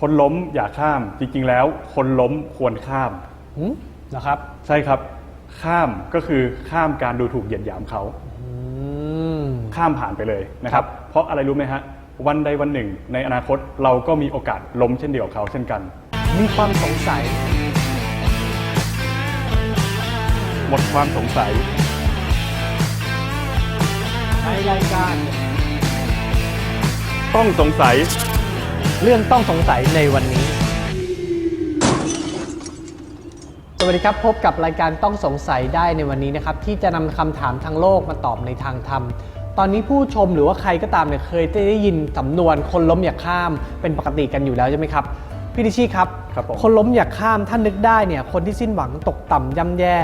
คนล้มอย่าข้าม จริงๆแล้ว คนล้มควรข้าม หืมนะครับ ใช่ครับ ข้ามก็คือข้ามการดูถูกเหยียดหยามเขา อืม ข้ามผ่านไปเลยนะครับ เพราะอะไรรู้ไหมฮะ วันใดวันหนึ่ง ในอนาคตเราก็มีโอกาสล้มเช่นเดียวกับเขาเช่นกัน มีความสงสัย หมดความสงสัย ในรายการ ต้องสงสัย เรื่องต้องสงสัยในวันนี้ สวัสดีครับพบกับรายการต้องสงสัยได้ในวันนี้นะครับ ที่จะนำคำถามทางโลกมาตอบในทางธรรม ตอนนี้ผู้ชมหรือว่าใครก็ตามเนี่ยเคยได้ยินสำนวนคนล้มอย่าข้ามเป็นปกติกันอยู่แล้วใช่ไหมครับพี่ดิชี่ครับ ครับผม คนล้มอย่าข้ามท่านนึกได้เนี่ยคนที่สิ้นหวังตกต่ำย่ำแย่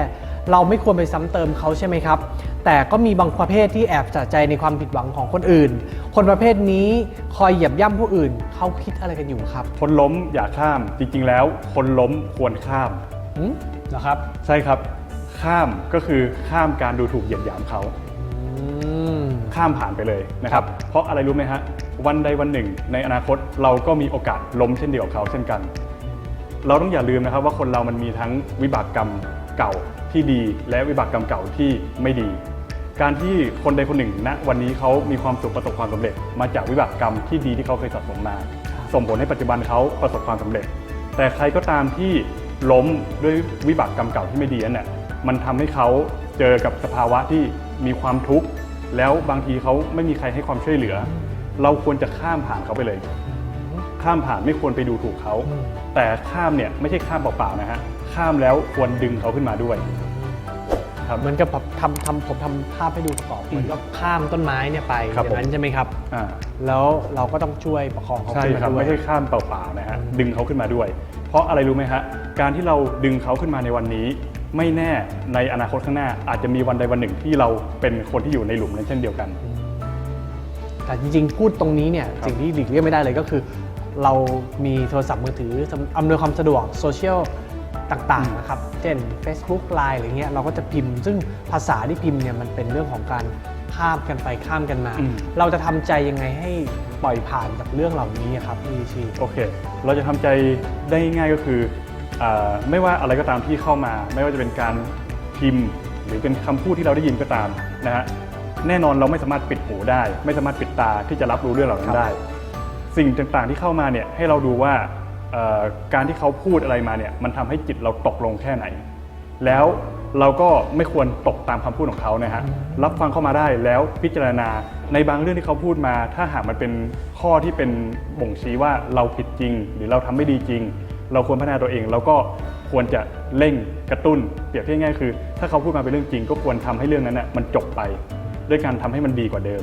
เราไม่ควรไปซ้ำเติมเขาใช่ไหมครับ แต่ก็มีบางประเภทที่แอบสะใจในความผิดหวังของคนอื่น คนประเภทนี้คอยเหยียบย่ำผู้อื่น เขาคิดอะไรกันอยู่ครับ คนล้มอย่าข้าม จริง ๆ แล้ว คนล้มควรข้ามหืมเหรอครับ ใช่ครับ ข้ามก็คือข้ามการดูถูกเหยียดหยามเขาอืมข้ามผ่านไปเลยนะครับ เพราะอะไรรู้ไหมฮะ วันใดวันหนึ่ง ในอนาคตเราก็มีโอกาสล้มเช่นเดียวกับเขาเช่นกัน เราต้องอย่าลืมนะครับว่าคนเรามันมีทั้งวิบากกรรม เก่าที่ดี และวิบากกรรมเก่าที่ไม่ดี การที่คนใดคนหนึ่งณวันนี้เขามีความสุขประสบความสำเร็จ มาจากวิบากกรรมที่ดีที่เขาเคยสะสมมา ส่งผลให้ปัจจุบันเขาประสบความสำเร็จ แต่ใครก็ตามที่ล้มด้วยวิบากกรรมเก่าที่ไม่ดีนั่นแหละมันทำให้เขาเจอกับสภาวะที่มีความทุกข์แล้วบางทีเขาไม่มีใครให้ความช่วยเหลือ เราควรจะข้ามผ่านเขาไปเลย ข้ามผ่านไม่ควรไปดูถูกเขาอืมแต่ข้ามเนี่ยไม่ใช่ข้ามเปล่าๆนะฮะ ข้ามแล้วควรดึงเขาขึ้นมาด้วยครับ เหมือนกับผมทำทำผมทำภาพให้ดูประกอบเหมือนกับข้ามต้นไม้เนี่ยไปครับอย่างนั้นผมใช่ไหมครับ อ่า แล้วเราก็ต้องช่วยประคองเขาใช่ขึ้นครับมาด้วย ไม่ใช่ข้ามเปล่าๆนะฮะดึงเขาขึ้นมาด้วย เพราะอะไรรู้ไหมฮะการที่เราดึงเขาขึ้นมาในวันนี้ ไม่แน่ในอนาคตข้างหน้า อาจจะมีวันใดวันหนึ่งที่เราเป็นคนที่อยู่ในหลุมนั้นเช่นเดียวกัน แต่จริงๆ พูดตรงนี้เนี่ยครับสิ่งที่หลีกเลี่ยงไม่ได้เลยก็คือ เรามีโทรศัพท์มือถืออำนวยความสะดวกโซเชียล ต่างๆนะครับ เช่น Facebook Line อะไรเงี้ยเราก็จะพิมพ์ ซึ่งภาษาที่พิมพ์เนี่ยมันเป็นเรื่องของการข้ามกันไปข้ามกันมา อืม เราจะทำใจยังไงให้ปล่อยผ่านกับเรื่องเหล่านี้อะครับพี่ชี โอเค เราจะทำใจได้ง่ายก็คืออาไม่ว่าอะไรก็ตามที่เข้ามา ไม่ว่าจะเป็นการพิมพ์ หรือเป็นคำพูดที่เราได้ยินก็ตามนะฮะ แน่นอนเราไม่สามารถปิดหูได้ ไม่สามารถปิดตาที่จะรับรู้เรื่องเหล่านั้นได้ สิ่งต่างๆที่เข้ามาเนี่ยให้เราดูว่าเอ่อ การที่เขาพูดอะไรมาเนี่ยมันทำให้จิตเราตกลงแค่ไหน แล้วเราก็ไม่ควรตกตามคำพูดของเขานะฮะรับฟังเข้ามาได้แล้วพิจารณาในบางเรื่องที่เขาพูดมา ถ้าหากมันเป็นข้อที่เป็นบ่งชี้ว่าเราผิดจริง หรือเราทำไม่ดีจริง เราควรพัฒนาตัวเองเราก็ควรจะเร่งกระตุ้นเปรียบเทียบง่ายๆคือ ถ้าเขาพูดมาเป็นเรื่องจริง ก็ควรทำให้เรื่องนั้นน่ะมันจบไป ด้วยการทำให้มันดีกว่าเดิม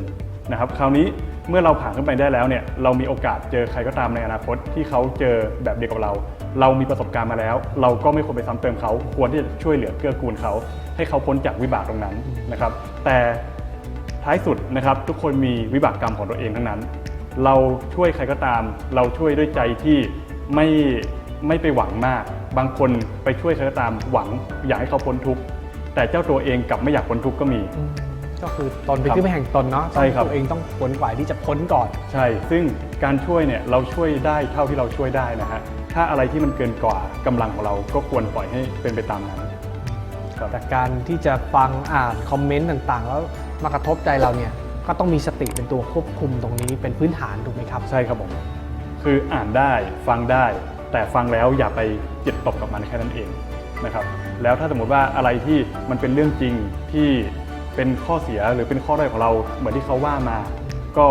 นะครับคราวนี้เมื่อเราผ่านขึ้นไปได้แล้วเนี่ยเรามีโอกาสเจอใครก็ตามในอนาคตที่เขาเจอแบบเดียวกับเรา เรามีประสบการณ์มาแล้ว เราก็ไม่ควรไปซ้ำเติมเขาควรที่จะช่วยเหลือเกื้อกูลเขา ให้เขาพ้นจากวิบากตรงนั้นนะครับแต่ท้ายสุดนะครับทุกคนมีวิบากกรรมของตัวเองทั้งนั้น เราช่วยใครก็ตาม เราช่วยด้วยใจที่ไม่ไม่ไปหวังมาก บางคนไปช่วยใครก็ตามหวังอยากให้เขาพ้นทุกข์แต่เจ้าตัวเองกลับไม่อยากพ้นทุกข์ก็มี ก็คือตนเป็นครับที่ไม่แห่งตนเนาะใช่ครับตัวเองต้องขวนขวายที่จะพ้นก่อน ใช่ ซึ่งการช่วยเนี่ยเราช่วยได้เท่าที่เราช่วยได้นะฮะถ้าอะไรที่มันเกินกว่ากำลังของเราก็ควรปล่อยให้เป็นไปตามนั้นครับแต่การที่จะฟังอ่านคอมเมนต์ต่างๆ แล้วมากระทบใจเราเนี่ยก็ต้องมีสติเป็นตัวควบคุมตรงนี้เป็นพื้นฐานถูกไหมครับใช่ครับผมคืออ่านได้ฟังได้ แต่ฟังแล้วอย่าไปจิตตกกับมันแค่นั้นเองนะครับแล้วถ้าสมมติว่าอะไรที่มันเป็นเรื่องจริงที่ เป็นข้อเสียหรือเป็นข้อด้อยของเราเหมือนที่เขาว่ามา ก็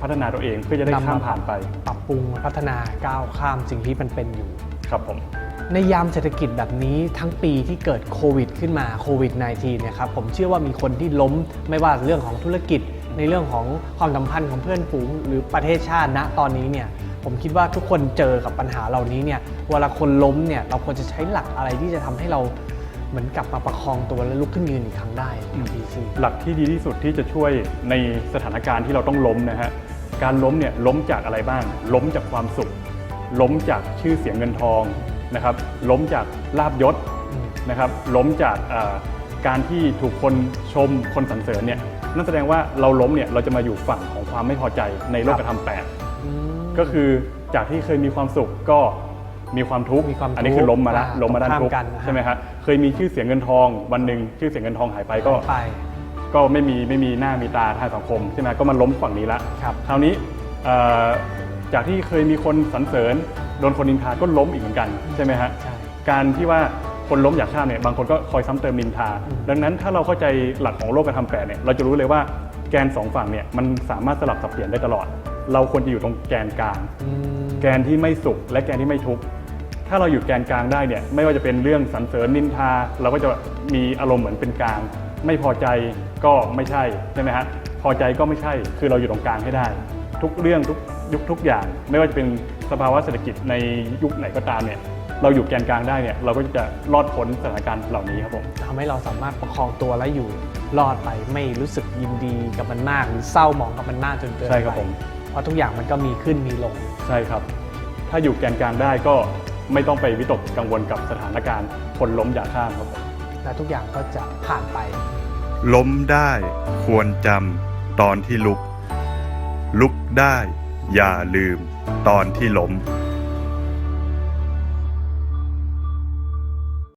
พัฒนาตัวเองเพื่อจะได้นำมาข้ามผ่านไป ปรับปรุงพัฒนาก้าวข้ามสิ่งที่มันเป็นอยู่ ครับผม ในยามเศรษฐกิจแบบนี้ทั้งปีที่เกิดโควิดขึ้นมาโควิด -19 เนี่ยครับผมเชื่อว่ามีคนที่ล้มไม่ว่าเรื่องของธุรกิจ ในเรื่องของความสัมพันธ์ของเพื่อนฝูง หรือประเทศชาติณตอนนี้เนี่ยผมคิดว่าทุกคนเจอกับปัญหาเหล่านี้เนี่ยเวลาคนล้มเนี่ยเราควรจะใช้หลักอะไรที่จะทำให้เรา เหมือนกลับมาประคองตัวและลุกขึ้นยืนอีกครั้งได้ครับพี่ซีหลักที่ดีที่สุดที่จะช่วยในสถานการณ์ที่เราต้องล้มนะฮะการล้มเนี่ยล้มจากอะไรบ้าง ล้มจากความสุข ล้มจากชื่อเสียงเงินทองนะครับ ล้มจากลาบยศอืมนะครับ ล้มจากเอ่อการที่ถูกคนชมคนสรรเสริญเนี่ยนั่นแสดงว่าเราล้มเนี่ยเราจะมาอยู่ฝั่งของความไม่พอใจในโลกธรรมแปดอืมก็คือจากที่เคยมีความสุขก็ มีความทุกข์มีความทุกข์อันนี้คือล้มมาละอ่าล้มมาด้านทุกข์ตรงข้ามกันนะฮะ ใช่ไหมครับเคยมีชื่อเสียงเงินทองวันหนึ่งชื่อเสียงเงินทองหายไปก็ไป ก็ไม่มีไม่มีหน้ามีตาทางสังคมใช่ไหมก็มาล้มฝั่งนี้ละ ครับ คราวนี้เอ่อจากที่เคยมีคนสรรเสริญโดนคนนินทาก็ล้มอีกเหมือนกันใช่ไหมฮะใช่ การที่ว่าคนล้มอยากข้ามเนี่ยบางคนก็คอยซ้ำเติมนินทาอืมดังนั้นถ้าเราเข้าใจหลักของโลกการทำแปดเนี่ยเราจะรู้เลยว่าแกนสองฝั่งเนี่ยมันสามารถสลับสับเปลี่ยนได้ตลอด เราควรจะอยู่ตรงแกนกลาง อืม แกนที่ไม่สุขและแกนที่ไม่ทุกข์ ถ้าเราอยู่แกนกลางได้เนี่ยไม่ว่าจะเป็นเรื่องสรรเสริญนินทา เราก็จะมีอารมณ์เหมือนเป็นกลาง ไม่พอใจก็ไม่ใช่ใช่ไหมฮะพอใจก็ไม่ใช่คือเราอยู่ตรงกลางให้ได้ ทุกเรื่องทุกยุคทุกอย่าง ไม่ว่าจะเป็นสภาวะเศรษฐกิจในยุคไหนก็ตามเนี่ยเราอยู่แกนกลางได้เนี่ยเราก็จะรอดพ้นสถานการณ์เหล่านี้ครับผมทำให้เราสามารถประคองตัวและอยู่รอดไปไม่รู้สึกยินดีกับมันมาก หรือเศร้าหมองกับมันมากจนเกินไปใช่ครับผมเพราะทุกอย่างมันก็มีขึ้นมีลง ใช่ครับ ถ้าอยู่แกนกลางได้ก็ ไม่ต้องไปวิตกกังวลกับสถานการณ์คนล้มอย่าข้ามครับผมและทุกอย่างก็จะผ่านไป ล้มได้ควรจำตอนที่ลุก ลุกได้อย่าลืมตอนที่ล้ม